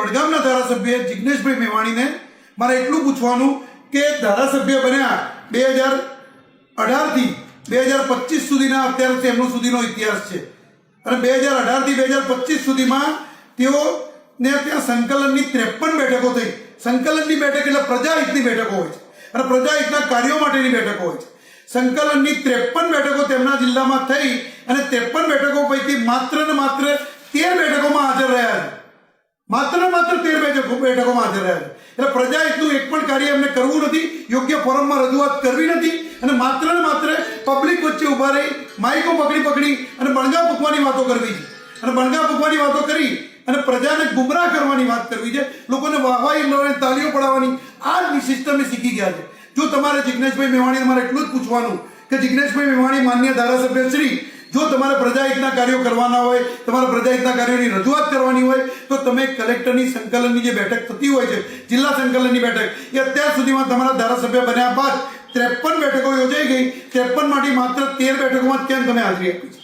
વડગામના ધારાસભ્ય જિજ્ઞેશભાઈ મેવાણીને મારે એટલું પૂછવાનું કે ધારાસભ્ય બન્યા બે હજાર અઢારથી બે હજાર પચીસ સુધીના અત્યારે તેમનો સુધીનો ઇતિહાસ છે. અને બે હજાર અઢારથી બે હજાર પચીસ સુધીમાં તેઓને ત્યાં સંકલનની ત્રેપન બેઠકો થઈ. સંકલનની બેઠક એટલે પ્રજાહિતની બેઠકો હોય છે. અને પ્રજાહિતના કાર્યો માટેની બેઠકો હોય છે. સંકલનની ત્રેપન બેઠકો તેમના જિલ્લામાં થઈ અને ત્રેપન બેઠકો પૈકી માત્ર ને માત્ર તેર બેઠકોમાં હાજર રહ્યા છે. માત્ર માત્ર તેર બેઠકો બેઠકોમાં હાજર રહ્યા છે. એટલે પ્રજાહિતનું એક પણ કાર્ય એમને કરવું નથી, યોગ્ય ફોરમમાં રજૂઆત કરવી નથી અને માત્ર ને માત્ર પબ્લિક વચ્ચે ઊભા રહી, માઇકો પકડી પકડી અને બણગા ફૂંકવાની વાતો કરવી છે. અને બણગા ફૂંકવાની વાતો કરી અને પ્રજાને ગુમરાહ કરવાની વાત કરવી છે. લોકોને વાહવાઈ લેવાની તાલીઓ પડાવવાની આ જ સિસ્ટમે શીખી ગયા છે. જો તમારે જિજ્ઞેશભાઈ મેવાણી તમારે એટલું જ પૂછવાનું કે જિજ્ઞેશભાઈ મેવાણી માન્ય ધારાસભ્ય શ્રી જો તમારે પ્રજાહિતના કાર્યો કરવાના હોય, તમારે પ્રજાહિતના કાર્યોની રજૂઆત કરવાની હોય, તો તમે કલેક્ટરની સંકલનની જે બેઠક થતી હોય છે, જિલ્લા સંકલનની બેઠક, એ અત્યાર સુધીમાં તમારા ધારાસભ્ય બન્યા બાદ ત્રેપન બેઠકો યોજાઈ ગઈ. ત્રેપનમાંથી માત્ર તેર બેઠકોમાં કેમ તમે હાજરી આપી છે?